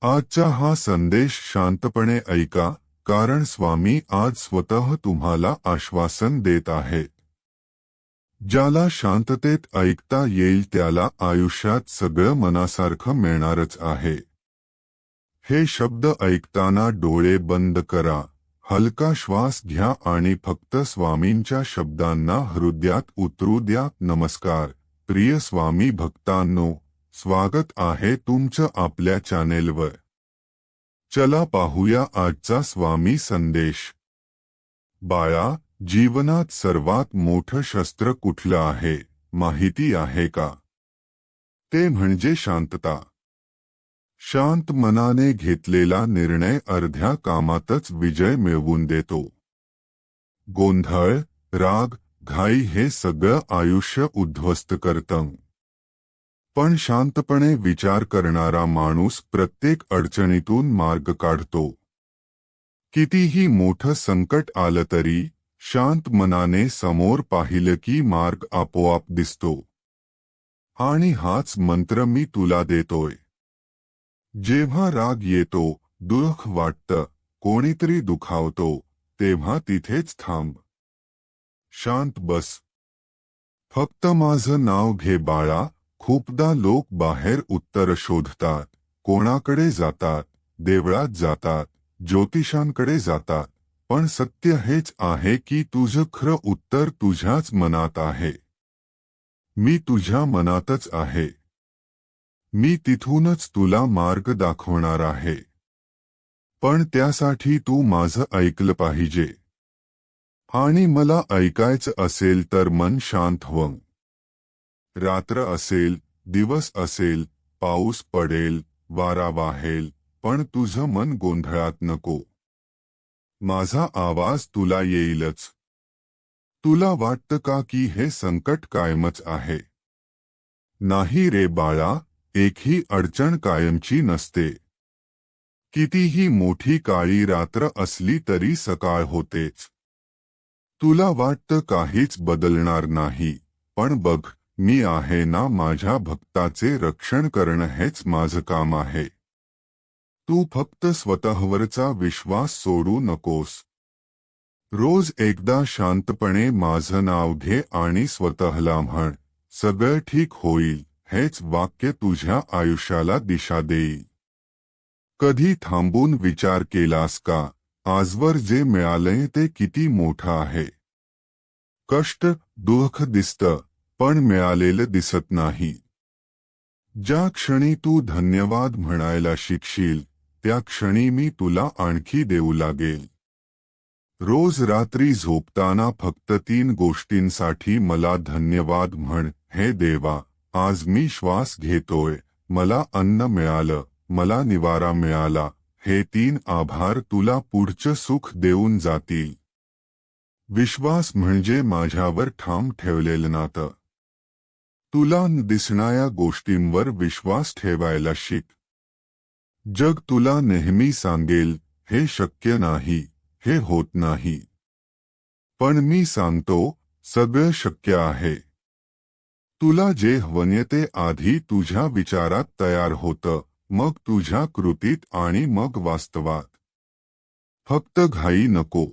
आजचा हा संदेश शांतपणे ऐका कारण स्वामी आज स्वतः तुम्हाला आश्वासन देत आहेत ज्याला शांततेत ऐकता येईल त्याला आयुष्यात सगळं मनासारखं मिळणारच आहे. हे शब्द ऐकताना डोळे बंद करा हलका श्वास घ्या आणि फक्त स्वामींच्या शब्दांना हृदयात उतरू द्या. नमस्कार प्रिय स्वामी भक्तांनो स्वागत आहे तुमचं आपल्या चॅनेलवर. चला पाहूया आजचा स्वामी संदेश. बाळा जीवनात सर्वात मोठं शस्त्र कुठलं आहे माहिती आहे का? ते म्हणजे शांतता. शांत मनाने घेतलेला निर्णय अर्ध्या कामातच विजय मिळवून देतो. गोंधळ राग घाई हे सगळं आयुष्य उद्ध्वस्त करतं. पण शांतपणे विचार करणारा माणूस प्रत्येक अडचणीतून मार्ग काढतो. कितीही मोठं संकट आलं तरी शांत मनाने समोर पाहिलं की मार्ग आपोआप दिसतो. आणि हाच मंत्र मी तुला देतोय. जेव्हा राग येतो, दुःख वाटतं, कोणीतरी दुखावतो, तेव्हा तिथेच थांब. शांत बस. फक्त माझं नाव घे बाळा खूपदा लोक बाहेर उत्तर शोधतात कोणाकडे जातात देवळात जातात ज्योतिषांकडे जातात. पण सत्य हेच आहे की तुझं खरं उत्तर तुझ्याच मनात आहे. मी तुझ्या मनातच आहे. मी तिथूनच तुला मार्ग दाखवणार आहे. पण त्यासाठी तू माझं ऐकलं पाहिजे. आणि मला ऐकायचं असेल तर मन शांत होऊन रात्र असेल दिवस असेल पाऊस पडेल वारा वाहेल पण तुझं मन गोंधळात नको. माझा आवाज तुला येईलच. तुला वाटतं का की हे संकट कायमच आहे? नाही रे बाळा एकही अडचण कायमची नसते. कितीही मोठी काळी रात्र असली तरी सकाळ होतेच. तुला वाटतं काहीच बदलणार नाही पण बघ. मी आहे ना माझ्या भक्ताचे रक्षण करणं हेच माझं काम आहे. तू फक्त स्वतःवरचा विश्वास सोडू नकोस. रोज एकदा शांतपणे माझं नाव घे आणि स्वतःला म्हण सगळं ठीक होईल हेच वाक्य तुझ्या आयुष्याला दिशा देईल. कधी थांबून विचार केलास का? आजवर जे मिळालंय ते किती मोठं आहे. कष्ट दुःख दिसतं. पण मिळालेलं दिसत नाही. ज्या क्षणी तू धन्यवाद म्हणायला शिकशील त्या क्षणी मी तुला आणखी देऊ लागेल. रोज रात्री झोपताना फक्त तीन गोष्टींसाठी मला धन्यवाद म्हण हे देवा आज मी श्वास घेतोय मला अन्न मिळालं मला निवारा मिळाला हे तीन आभार तुला पुढचं सुख देऊन जातील. विश्वास म्हणजे माझ्यावर ठाम ठेवलेलं नातं. तुला दिसणाऱ्या गोष्टींवर विश्वास ठेवायला शिक. जग तुला नेहमी सांगेल हे शक्य नाही हे होत नाही. पण मी सांगतो सगळं शक्य आहे. तुला जे हवन्य ते आधी तुझ्या विचारात तयार होतं मग तुझ्या कृतीत आणि मग वास्तवात. फक्त घाई नको.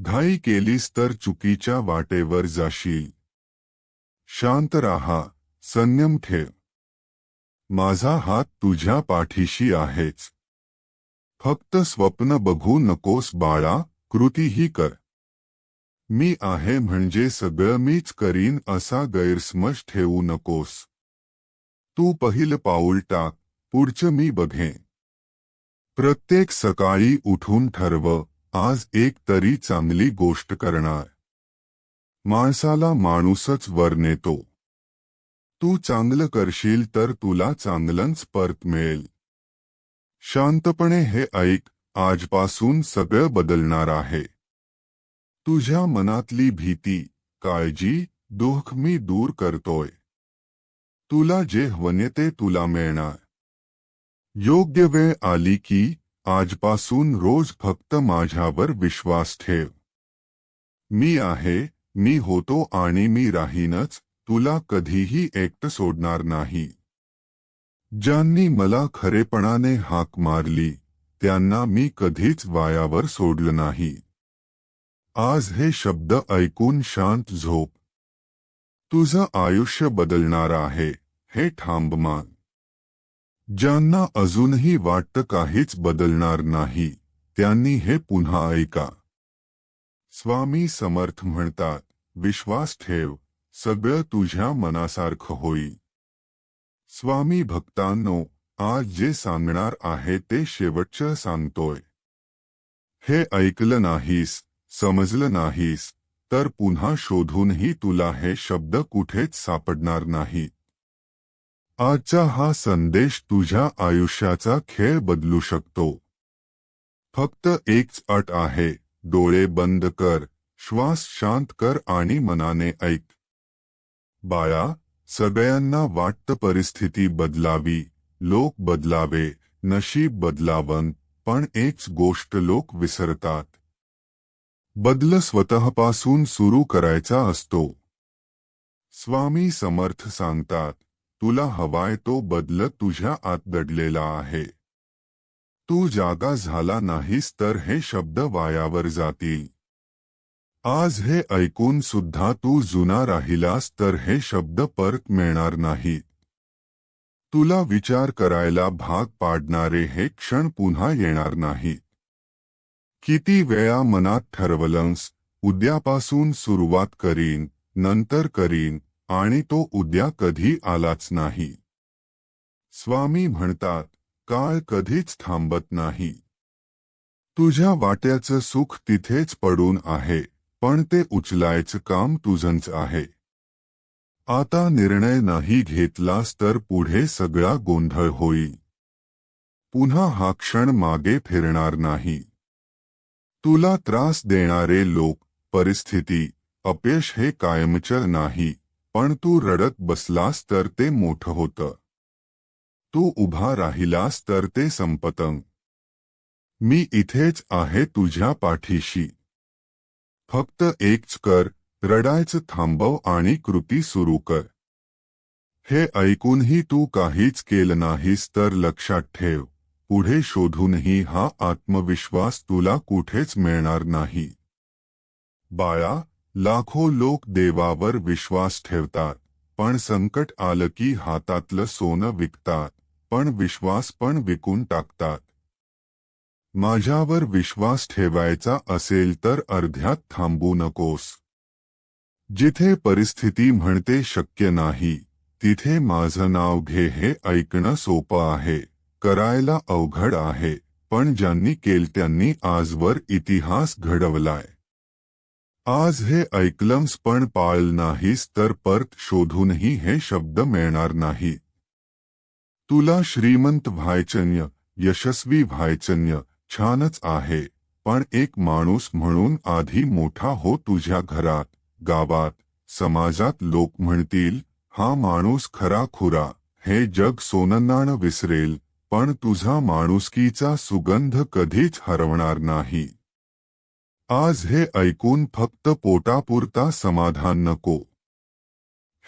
घाई केलीस तर चुकीच्या वाटेवर जाशील. शांत राहा संयम ठेव. माझा हात तुझ्या पाठीशी आहेच. फक्त स्वप्न बघू नकोस बाळा कृतीही कर. मी आहे म्हणजे सगळं मीच करीन असा गैरसमज ठेवू नकोस. तू पहिलं पाऊल टाक पुढचं मी बघेन. प्रत्येक सकाळी उठून ठरव आज एक तरी चांगली गोष्ट करणार. माणसाला माणूसच वर नेतो. तू चांगलं करशील तर तुला चांगलंच परत मिळेल. शांतपणे हे ऐक, आजपासून सगळं बदलणार आहे. तुझ्या मनातली भीती, काळजी, दुःख मी दूर करतोय. तुला जे हवं ते तुला मिळणार. योग्य वेळ आली की, आजपासून रोज फक्त माझ्यावर विश्वास ठेव. मी आहे मी होतो आणि मी राहीनच, तुला कधीही एकटं सोडणार नाही. ज्यांनी मला खरेपणाने हाक मारली मी कधीच वायावर सोडलं नाही. आज हे शब्द ऐकून शांत झोप. तुझं आयुष्य बदलणार आहे, हे ठांबमान ज्यांना अजूनही वाटतं काहीच बदलणार नाही, त्यांनी हे पुन्हा ऐका. स्वामी समर्थ म्हणतात विश्वास ठेव सगळं तुझ्या मनासारखं होई स्वामी भक्तांनो आज जे सांगणार आहे ते शेवटचं सांगतोय. हे ऐकलं नाहीस समजलं नाहीस तर पुन्हा शोधूनही तुला हे शब्द कुठेच सापडणार नाही आजचा हा संदेश तुझ्या आयुष्याचा खेळ बदलू शकतो. फक्त एकच अट आहे डोळे बंद कर श्वास शांत कर आणि मनाने ऐक. बाळा सगळ्यांना वाटतं परिस्थिती बदलावी लोक बदलावे नशीब बदलावन पण एकच गोष्ट लोक विसरतात. बदल स्वतःपासून सुरू करायचा असतो. स्वामी समर्थ सांगतात तुला हवाय तो बदल तुझ्या आत दडलेला आहे. तू जागा झाला नाहीस तर हे शब्द वायावर जातील. आज हे ऐकून सुद्धा तू जुना राहिलास तर हे शब्द परत मिळणार नाहीत तुला विचार करायला भाग पाडणारे हे क्षण पुन्हा येणार नाहीत किती वेळा मनात ठरवलंस उद्यापासून सुरुवात करीन नंतर करीन आणि तो उद्या कधी आलाच नाही. स्वामी म्हणतात काळ कधीच थांबत नाही. तुझ्या वाट्याचं सुख तिथेच पडून आहे. पण ते उचलायचं काम तुझंच आहे. आता निर्णय नाही घेतलास तर पुढे सगळा गोंधळ होईल. पुन्हा हा क्षण मागे फिरणार नाही. तुला त्रास देणारे लोक, परिस्थिती, अपयश हे कायमचल नाही, पण तू रडत बसलास तर ते मोठं होतं. तू उभा राहिलास तर ते संपतं. मी इथेच आहे तुझ्या पाठीशी. फक्त एकच कर रडायचं थांबव आणि कृती सुरू कर. हे ऐकूनही तू काहीच केलं नाहीस तर लक्षात ठेव. पुढे शोधूनही हा आत्मविश्वास तुला कुठेच मिळणार नाही. बाळा लाखो लोक देवावर विश्वास ठेवतात पण संकट आलं की हातातलं सोनं विकतात पण विश्वास पण विकून टाकतात. माझ्यावर विश्वास ठेवायचा असेल तर अर्ध्यात थांबू नकोस. जिथे परिस्थिती म्हणते शक्य नाही, तिथे माझं नाव घे हे ऐकणं सोपं आहे, करायला अवघड आहे, पण ज्यांनी केल त्यांनी आजवर इतिहास घडवलाय. आज हे ऐकलंस पण पाळ नाहीस तर परत शोधूनही हे शब्द मिळणार नाही. तुला श्रीमंत व्हायचन्य, यशस्वी व्हायचन्य छानच आहे. पण एक माणूस म्हणून आधी मोठा हो तुझ्या घरात गावात समाजात लोक म्हणतील हा माणूस खरा खुरा हे जग सोनन्नाण विसरेल पण तुझा माणुसकीचा सुगंध कधीच हरवणार नाही. आज हे ऐकून फक्त पोटापुरता समाधान नको.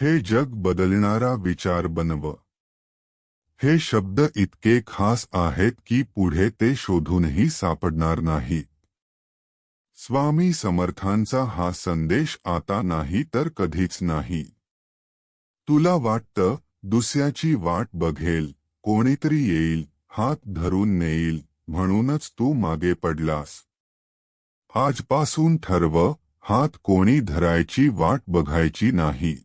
हे जग बदलणारा विचार बनव. हे शब्द इतके खास आहेत की पुढे ते शोधूनही सापडणार नाही. स्वामी समर्थांचा हा संदेश आता नाही तर कधीच नाही. तुला वाटतं दुसऱ्याची वाट बघेल कोणीतरी येईल हात धरून नेईल म्हणूनच तू मागे पडलास. आजपासून ठरव हात कोणी धरायची वाट बघायची नाही.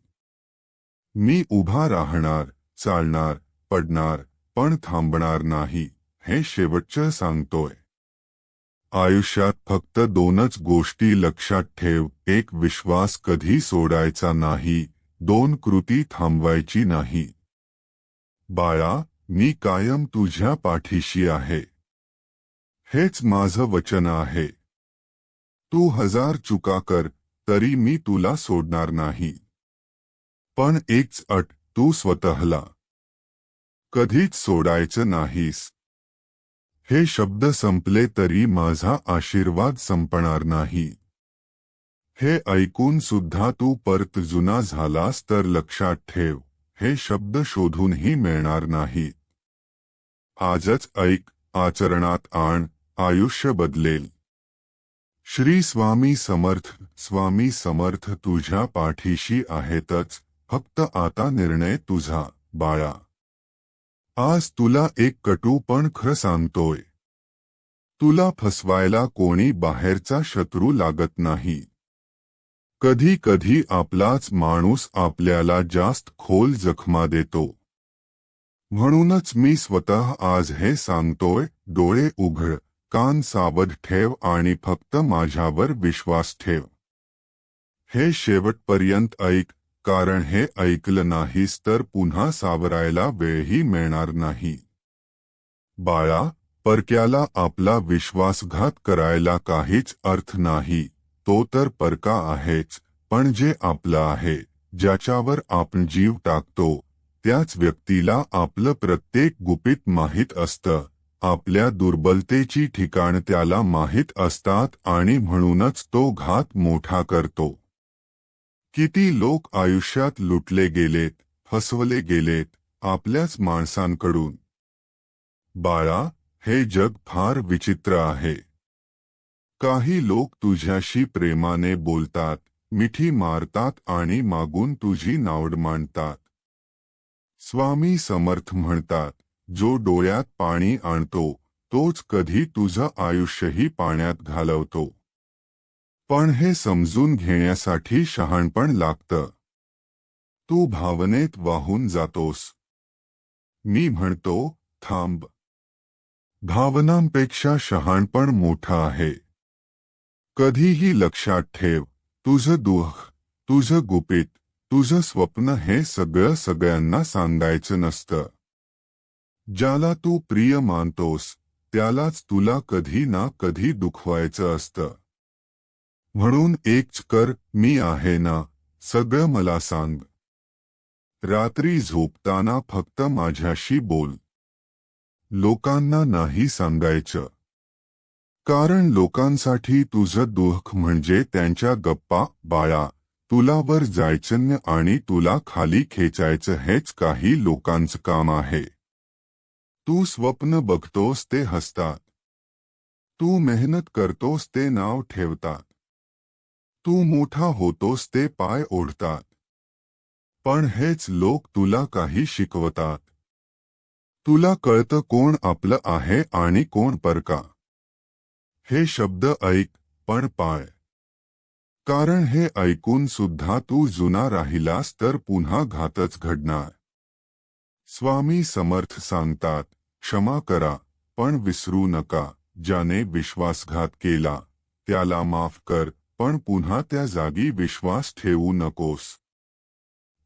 मी उभा राहणार चालणार पडणार पण थांबणार नाही हे शेवटचं सांगतोय. आयुष्यात फक्त दोनच गोष्टी लक्षात ठेव एक विश्वास कधी सोडायचा नाही दोन कृती थांबवायची नाही. बाळा मी कायम तुझ्या पाठीशी आहे. हेच माझं वचन आहे. तू हजार चुका कर तरी मी तुला सोडणार नाही. पण एकच अट तू स्वतःला कधीच सोडायचं नाहीस. हे शब्द संपले तरी माझा आशीर्वाद संपणार नाही. हे ऐकून सुद्धा तू परत जुना झालास तर लक्षात ठेव हे शब्द शोधूनही मिळणार नाही. आजच ऐक आचरणात आण आयुष्य बदलेल. श्री स्वामी समर्थ स्वामी समर्थ तुझ्या पाठीशी आहेतच फक्त आता निर्णय तुझा बाळा. आज तुला एक कटू पण खरं सांगतोय. तुला फसवायला कोणी बाहेरचा शत्रू लागत नाही. कधी कधी आपलाच माणूस आपल्याला जास्त खोल जखमा देतो. म्हणूनच मी स्वतः आज हे सांगतोय डोळे उघड कान सावध ठेव आणि फक्त माझ्यावर विश्वास ठेव. हे शेवटपर्यंत ऐक कारण हे ऐकलं नाहीस तर पुन्हा सावरायला वेळही मिळणार नाही. बाळा परक्याला आपला विश्वासघात करायला काहीच अर्थ नाही. तो तर परका आहेच पण जे आपलं आहे ज्याच्यावर आपण जीव टाकतो त्याच व्यक्तीला आपलं प्रत्येक गुपित माहीत असतं. आपल्या दुर्बलतेची ठिकाण त्याला माहीत असतात आणि म्हणूनच तो घात मोठा करतो. किती लोक आयुष्यात लुटले गेलेत फसवले गेलेत आपल्याच माणसांकडून. बाळा हे जग फार विचित्र आहे. काही लोक तुझ्याशी प्रेमाने बोलतात मिठी मारतात आणि मागून तुझी नावड मांडतात. स्वामी समर्थ म्हणतात जो डोळ्यात पाणी आणतो तोच कधी तुझं आयुष्यही पाण्यात घालवतो. पण हे समजून घेण्यासाठी शहाणपण लागतं. तू भावनेत वाहून जातोस. मी म्हणतो थांब. भावनांपेक्षा शहाणपण मोठं आहे. कधीही लक्षात ठेव तुझं दुःख तुझं गुपित तुझं स्वप्न हे सगळं सगळ्यांना सांगायचं नसतं. ज्याला तू प्रिय मानतोस त्यालाच तुला कधी ना कधी दुखवायचं असतं. म्हणून एकच कर मी आहे ना सगळं मला सांग. रात्री झोपताना फक्त माझ्याशी बोल. लोकांना नाही सांगायचं. कारण लोकांसाठी तुझं दुःख म्हणजे त्यांच्या गप्पा बाळा तुला वर जायचं आणि तुला खाली खेचायचं हेच काही लोकांचं काम आहे. तू स्वप्न बघतोस ते हसतात. तू मेहनत करतोस ते नाव ठेवतात. तू मोठा होतोस ते पाय ओढतात. पण हेच लोक तुला काही शिकवतात. तुला कळतं कोण आपलं आहे आणि कोण परका. हे शब्द ऐक पण पाळ. कारण हे ऐकून सुद्धा तू जुना राहिलास तर पुन्हा घातच घडणार. स्वामी समर्थ सांगतात क्षमा करा पण विसरू नका ज्याने विश्वासघात केला त्याला माफ कर पण पुन्हा त्या जागी विश्वास ठेवू नकोस.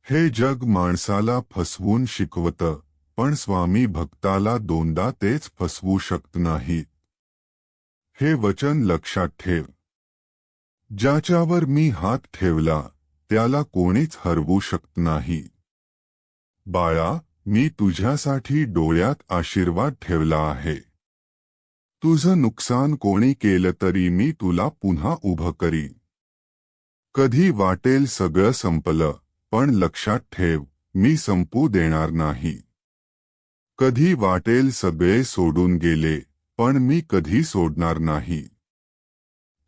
हे जग माणसाला फसवून शिकवतं पण स्वामी भक्ताला दोनदा तेच फसवू शकत नाही हे वचन लक्षात ठेव. ज्याच्यावर मी हात ठेवला त्याला कोणीच हरवू शकत नाही. बाळा मी तुझ्यासाठी डोळ्यात आशीर्वाद ठेवला आहे. तुझं नुकसान कोणी केलं तरी मी तुला पुन्हा उभं करीन कधी वाटेल सगळं संपलं पण लक्षात ठेव मी संपू देणार नाही. कधी वाटेल सगळे सोडून गेले पण मी कधी सोडणार नाही.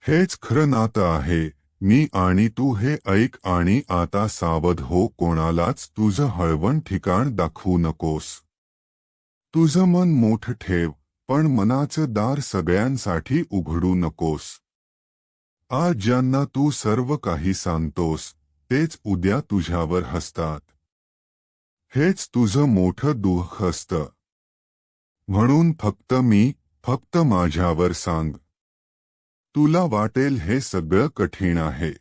हेच खरं नातं आहे मी आणि तू हे ऐक आणि आता सावध हो कोणालाच तुझं हळवण ठिकाण दाखवू नकोस. तुझं मन मोठ ठेव पण मनाचं दार सगळ्यांसाठी उघडू नकोस. आज ज्यांना तू सर्व काही सांगतोस तेच उद्या तुझ्यावर हसतात. हेच तुझं मोठं दुःख असतं. म्हणून फक्त मी फक्त माझ्यावर सांग. तुला वाटेल हे सगळं कठीण आहे.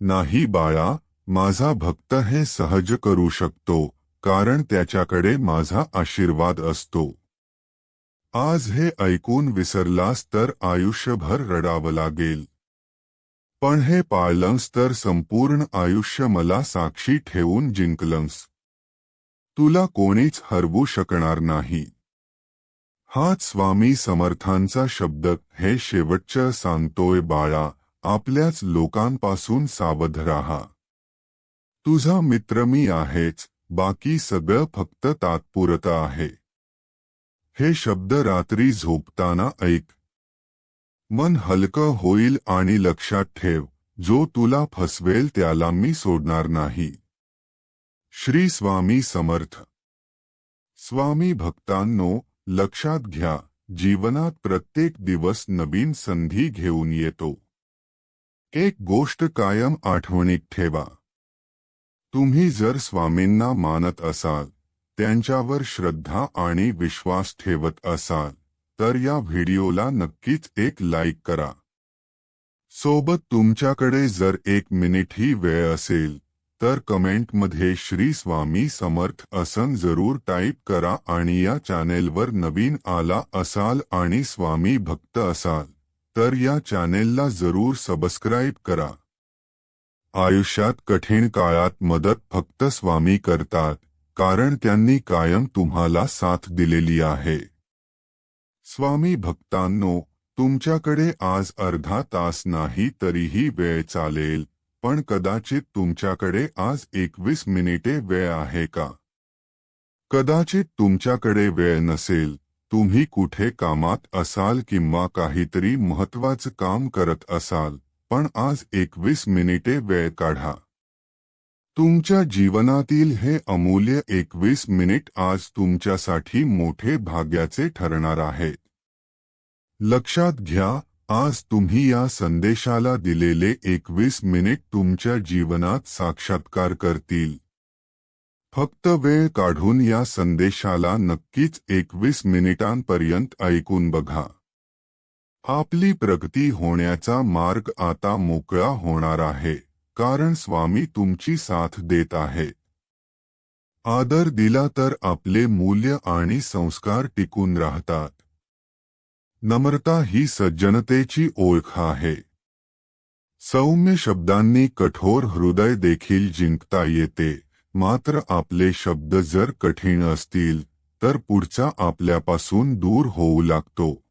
नाही बाळा माझा भक्त हे सहज करू शकतो कारण त्याच्याकडे माझा आशीर्वाद असतो. आज हे ऐकून विसरलास तर आयुष्यभर रडावं लागेल. पण हे पाळलंस तर संपूर्ण आयुष्य मला साक्षी ठेवून जिंकलंस. तुला कोणीच हरवू शकणार नाही. हाच स्वामी समर्थांचा शब्द हे शेवटचं सांगतोय बाळा आपल्याच लोकांपासून सावध राहा. तुझा मित्र मी आहेच बाकी सगळं फक्त तात्पुरतं आहे. हे शब्द रात्री झोपताना ऐक. मन हलकं होईल आणि लक्षात ठेव, जो तुला फसवेल त्याला मी सोडणार नाही. श्री स्वामी समर्थ. स्वामी भक्तांनो, लक्षात घ्या, जीवनात प्रत्येक दिवस नवीन संधी घेऊन येतो. एक गोष्ट कायम आठवणीत ठेवा. तुम्ही जर स्वामींना मानत असाल त्यांच्यावर श्रद्धा आणि विश्वास ठेवत असाल तर या व्हिडिओला नक्कीच एक लाईक करा. सोबत तुमच्याकडे जर एक मिनिटही वेळ असेल तर कमेंटमध्ये श्री स्वामी समर्थ असन जरूर टाईप करा आणि या चॅनेलवर नवीन आला असाल आणि स्वामी भक्त असाल तर या चॅनेलला जरूर सबस्क्राईब करा. आयुष्यात कठीण काळात मदत फक्त स्वामी करतात. कारण त्यांनी कायम तुम्हाला साथ दिलेली आहे. स्वामी भक्तांनो तुमच्याकडे आज अर्धा तास नाही तरीही वेळ चालेल पण कदाचित तुमच्याकडे आज एकवीस मिनिटे वेळ आहे का? कदाचित तुमच्याकडे वेळ नसेल तुम्ही कुठे कामात असाल किंवा काहीतरी महत्वाचं काम करत असाल पण आज एकवीस मिनिटे वेळ काढा. तुमच्या जीवनातील हे अमूल्य एकवीस मिनिट आज तुमच्यासाठी मोठे भाग्याचे ठरणार आहेत. लक्षात घ्या आज तुम्ही या संदेशाला दिलेले एकवीस मिनिट तुमच्या जीवनात साक्षात्कार करतील. फक्त वेळ काढून या संदेशाला नक्कीच एकवीस मिनिटांपर्यंत ऐकून बघा. आपली प्रगती होण्याचा मार्ग आता मोकळा होणार आहे. कारण स्वामी तुमची साथ देत आहे. आदर दिला तर आपले मूल्य आणि संस्कार टिकून राहतात. नम्रता ही सज्जनतेची ओळख आहे. सौम्य शब्दांनी कठोर हृदय देखील जिंकता येते. मात्र आपले शब्द जर कठीण असतील तर पुढचा आपल्यापासून दूर होऊ लागतो.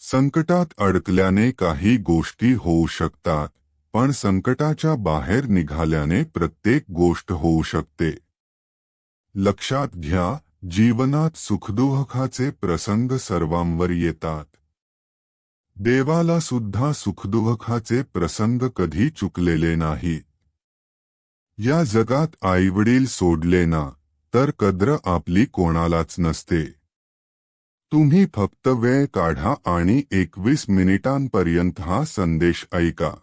संकटात अडकल्याने काही गोष्टी होऊ शकतात. पण संकटाच्या बाहेर निघाल्याने प्रत्येक गोष्ट होऊ शकते. लक्षात घ्या जीवनात सुखदुःखाचे प्रसंग सर्वांवर येतात. देवाला सुद्धा सुखदुःखाचे प्रसंग कधी चुकलेले नाही. या जगात आईवडील सोडले ना तर कद्र आपली कोणालाच नसते. तुम्ही फक्त वेळ काढा आणि एकवीस मिनिटांपर्यंत हा संदेश ऐका.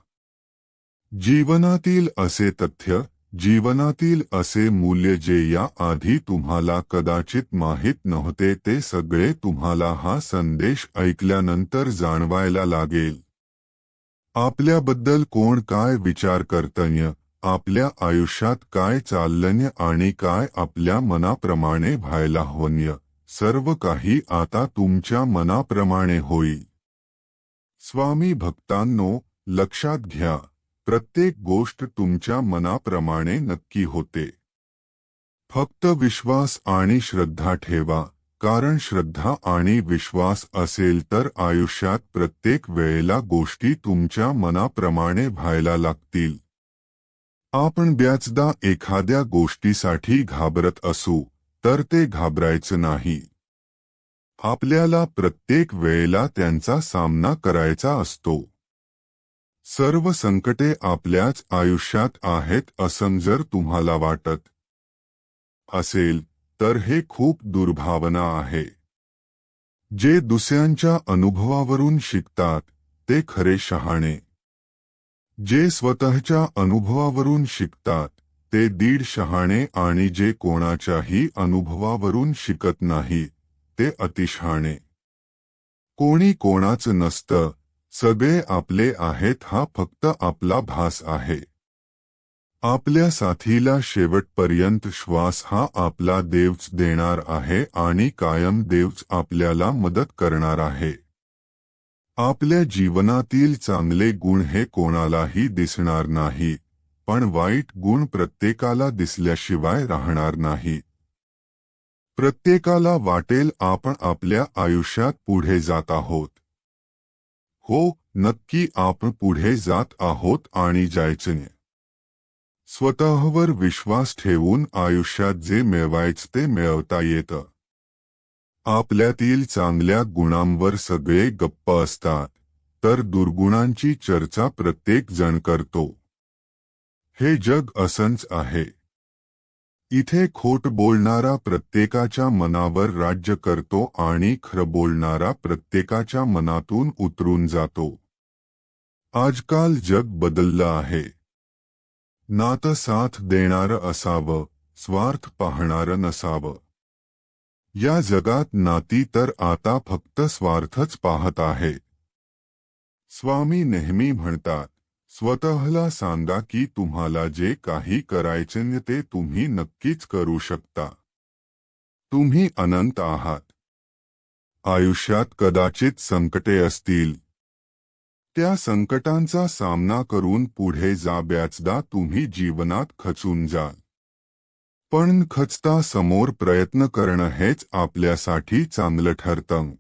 जीवनातील असे तथ्य, जीवनातील असे मूल्य जे या आधी तुम्हाला कदाचित माहीत नव्हते, ते सगळे तुम्हाला हा संदेश ऐकल्यानंतर जाणवायला लागेल. आपल्याबद्दल कोण काय विचार करतन्य आपल्या आयुष्यात काय चाललन्य आणि काय आपल्या मनाप्रमाणे व्हायला हवन्य सर्व काही आता तुमच्या मनाप्रमाणे होईल. स्वामी भक्तांनो, लक्षात घ्या. प्रत्येक गोष्ट तुमच्या मनाप्रमाणे नक्की होते. फक्त विश्वास आणि श्रद्धा ठेवा कारण श्रद्धा आणि विश्वास असेल तर आयुष्यात प्रत्येक वेळेला गोष्टी तुमच्या मनाप्रमाणे व्हायला लागतील. आपण ब्याचदा एखाद्या गोष्टीसाठी घाबरत असू तर ते घाबरायचं नाही. आपल्याला प्रत्येक वेळेला त्यांचा सामना करायचा असतो. सर्व संकटे आपल्याच आयुष्यात आहेत असं जर तुम्हाला वाटत असेल तर हे खूप दुर्भावना आहे. जे दुसऱ्यांच्या अनुभवावरून शिकतात ते खरे शहाणे. जे स्वतःच्या अनुभवावरून शिकतात ते दीड शहाणे आणि जे कोणाच्याही अनुभवावरून शिकत नाही ते अतिशहाणे. कोणी कोणाचं नसतं सगळे आपले आहेत हा फक्त आपला भास आहे. आपल्या साथीला शेवटपर्यंत श्वास हा आपला देवच देणार आहे आणि कायम देवच आपल्याला मदत करणार आहे. आपल्या जीवनातील चांगले गुण हे कोणालाही दिसणार नाही पण वाईट गुण प्रत्येकाला दिसल्याशिवाय राहणार नाही. प्रत्येकाला वाटेल आपण आपल्या आयुष्यात पुढे जात आहोत. हो नक्की आपण पुढे जात आहोत आणि जायचं स्वतःवर विश्वास ठेवून आयुष्यात जे मिळवायचं ते मिळवता येतं. आपल्यातील चांगल्या गुणांवर सगळे गप्प असतात तर दुर्गुणांची चर्चा प्रत्येक जण करतो. हे जग असंच आहे. इथे खोट बोलणारा प्रत्येकाच्या मनावर राज्य करतो आणि खरं बोलणारा प्रत्येकाच्या मनातून उतरून जातो. आजकाल जग बदललं आहे. नातं साथ देणारं असावं स्वार्थ पाहणारं नसावं. या जगात नाती तर आता फक्त स्वार्थच पाहत आहे. स्वामी नेहमी म्हणतात स्वतःला सांगा की तुम्हाला जे काही करायचे ते तुम्ही नक्कीच करू शकता. तुम्ही अनंत आहात. आयुष्यात कदाचित संकटे असतील. त्या संकटांचा सामना करून पुढे जाब्याचदा तुम्ही जीवनात खचून जाल. पण खचता समोर प्रयत्न करणं हेच आपल्यासाठी चांगलं ठरतं.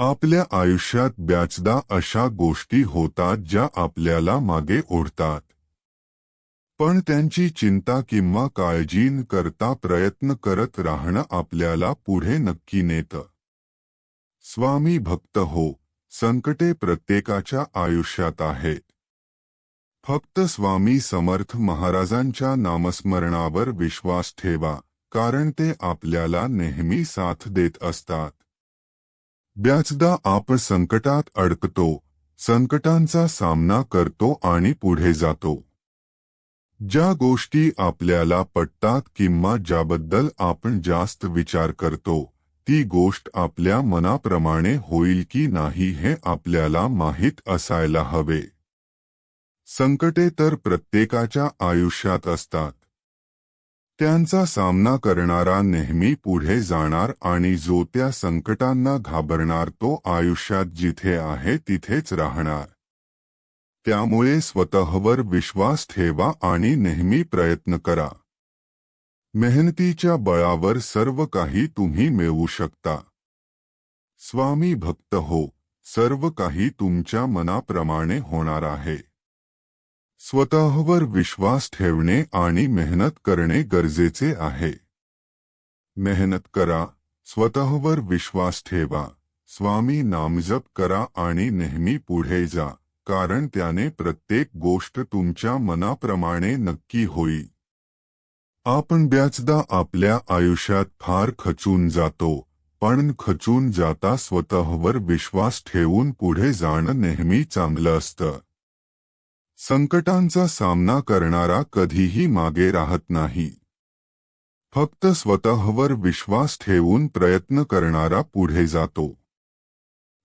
आपल्या आयुष्यात ब्याचदा अशा गोष्टी होतात ज्या आपल्याला मागे ओढतात. पण त्यांची चिंता किंवा काळजी करता प्रयत्न करत राहणं आपल्याला पुढे नक्की नेतं. स्वामी भक्त हो संकटे प्रत्येकाच्या आयुष्यात आहेत. फक्त स्वामी समर्थ महाराजांच्या नामस्मरणावर विश्वास ठेवा कारण ते आपल्याला नेहमी साथ देत असतात. ब्याचदा आपण संकटात अडकतो संकटांचा सामना करतो आणि पुढे जातो. ज्या गोष्टी आपल्याला पटतात किंवा ज्याबद्दल आपण जास्त विचार करतो ती गोष्ट आपल्या मनाप्रमाणे होईल की नाही हे आपल्याला माहीत असायला हवे. संकटे तर प्रत्येकाच्या आयुष्यात असतात. त्यांचा सामना करणारा नेहमी पुढे जाणार आणि जो त्या संकटांना घाबरणार तो आयुष्यात जिथे आहे तिथेच राहणार. त्यामुळे स्वतःवर विश्वास ठेवा आणि नेहमी प्रयत्न करा. मेहनतीच्या बळावर सर्व काही तुम्ही मिळवू शकता. स्वामी भक्त हो, सर्व काही तुमच्या मनाप्रमाणे होणार आहे. स्वतःवर विश्वास ठेवणे आणि मेहनत करणे गरजेचे आहे. मेहनत करा स्वतःवर विश्वास ठेवा स्वामी नामजप करा आणि नेहमी पुढे जा कारण त्याने प्रत्येक गोष्ट तुमच्या मनाप्रमाणे नक्की होईल आपण ब्याचदा आपल्या आयुष्यात फार खचून जातो पण खचून जाता स्वतःवर विश्वास ठेवून पुढे जाणं नेहमी चांगलं असतं. संकटांचा सामना करणारा कधीही मागे राहत नाही. फक्त स्वतःवर विश्वास ठेवून प्रयत्न करणारा पुढे जातो.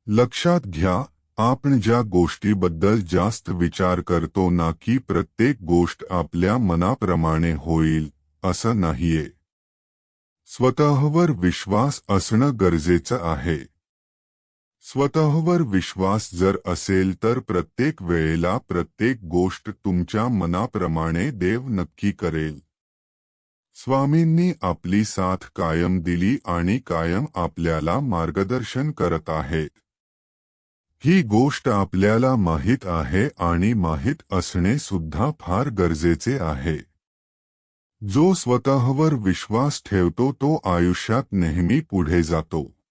लक्षात घ्या आपण ज्या गोष्टीबद्दल जास्त विचार करतो ना की प्रत्येक गोष्ट आपल्या मनाप्रमाणे होईल असं नाहीये. स्वतःवर विश्वास असणं गरजेचं आहे. स्वतःवर विश्वास जर असेल तर प्रत्येक वेळेला प्रत्येक गोष्ट तुमच्या मनाप्रमाणे देव नक्की करेल. स्वामींनी आपली साथ कायम दिली आणि कायम आपल्याला मार्गदर्शन करत आहेत. ही गोष्ट आपल्याला माहीत आहे आणि माहीत असणे सुद्धा फार गरजेचे आहे. जो स्वतःवर विश्वास ठेवतो तो आयुष्यात नेहमी पुढे जातो.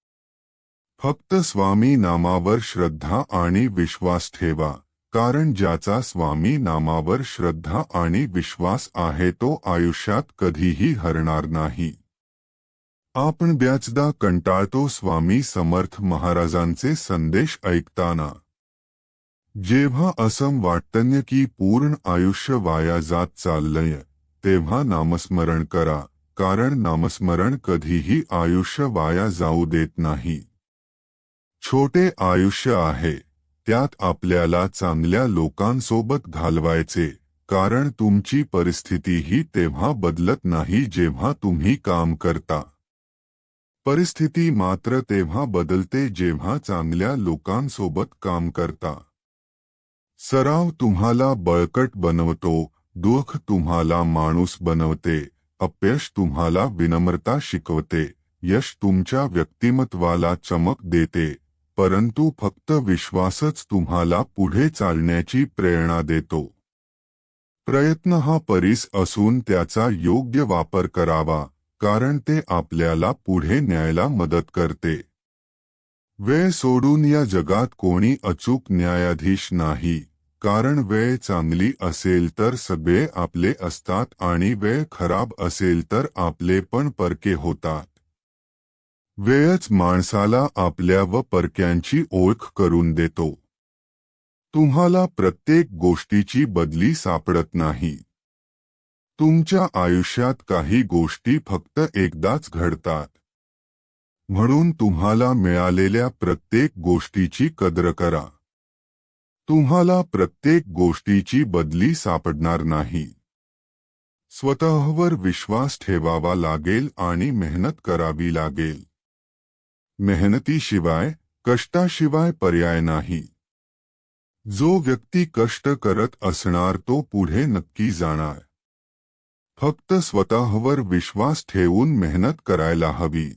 फक्त स्वामी नामावर श्रद्धा आणि विश्वास ठेवा कारण ज्याचा स्वामी नामावर श्रद्धा आणि विश्वास आहे तो आयुष्यात कधीही हरणार नाही. आपण ब्याचदा कंटाळतो स्वामी समर्थ महाराजांचे संदेश ऐकताना. जेव्हा असं वाटतन्य की पूर्ण आयुष्य वाया जात चाललंय तेव्हा नामस्मरण करा कारण नामस्मरण कधीही आयुष्य वाया जाऊ देत नाही. छोटे आयुष्य आहे. त्यात आपल्याला चांगल्या लोकांसोबत घालवायचे. कारण तुमची परिस्थितीही तेव्हा बदलत नाही जेव्हा तुम्ही काम करता. परिस्थिती मात्र तेव्हा बदलते जेव्हा चांगल्या लोकांसोबत काम करता. सराव तुम्हाला बळकट बनवतो दुःख तुम्हाला माणूस बनवते अपयश तुम्हाला विनम्रता शिकवते यश तुमच्या व्यक्तिमत्वाला चमक देते. परंतु फक्त विश्वासच तुम्हाला पुढे चालण्याची प्रेरणा देतो. प्रयत्न हा परीस असून त्याचा योग्य वापर करावा कारण ते आपल्याला पुढे न्यायला मदत करते. वेळ सोडून या जगात कोणी अचूक न्यायाधीश नाही कारण वेळ चांगली असेल तर सगळे आपले असतात आणि वेळ खराब असेल तर आपले पण परके होतात. वेळच माणसाला आपल्या व परक्यांची ओळख करून देतो. तुम्हाला प्रत्येक गोष्टीची बदली सापडत नाही. तुमच्या आयुष्यात काही गोष्टी फक्त एकदाच घडतात. म्हणून तुम्हाला मिळालेल्या प्रत्येक गोष्टीची कद्र करा. तुम्हाला प्रत्येक गोष्टीची बदली सापडणार नाही. स्वतःवर विश्वास ठेवावा लागेल आणि मेहनत करावी लागेल. मेहनतीशिवाय कष्टाशिवाय पर्याय नाही. जो व्यक्ती कष्ट करत असणार तो पुढे नक्की जाणार. फक्त स्वतःवर विश्वास ठेवून मेहनत करायला हवी.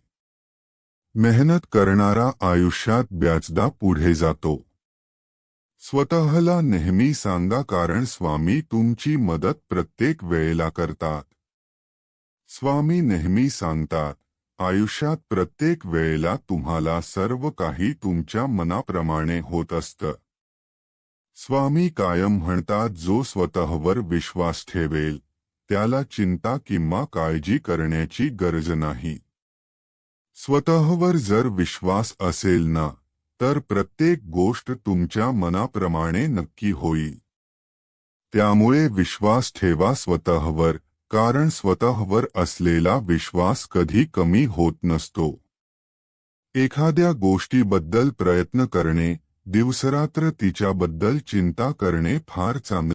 मेहनत करणारा आयुष्यात ब्याजदा पुढे जातो. स्वतःला नेहमी सांगा कारण स्वामी तुमची मदत प्रत्येक वेळेला करतात. स्वामी नेहमी सांगतात आयुष्यात प्रत्येक वेळेला तुम्हाला सर्व काही तुमच्या मनाप्रमाणे होत असतं. स्वामी कायम म्हणतात जो स्वतःवर विश्वास ठेवेल त्याला चिंता किंवा काळजी करण्याची गरज नाही. स्वतःवर जर विश्वास असेल ना तर प्रत्येक गोष्ट तुमच्या मनाप्रमाणे नक्की होईल. त्यामुळे विश्वास ठेवा स्वतःवर कारण स्वतःवर असलेला विश्वास कधी कमी होत नसतो. एखाद्या गोष्टीबद्दल प्रयत्न करणे दिवसरात्र तिच्याबद्दल चिंता करणे फार चांगले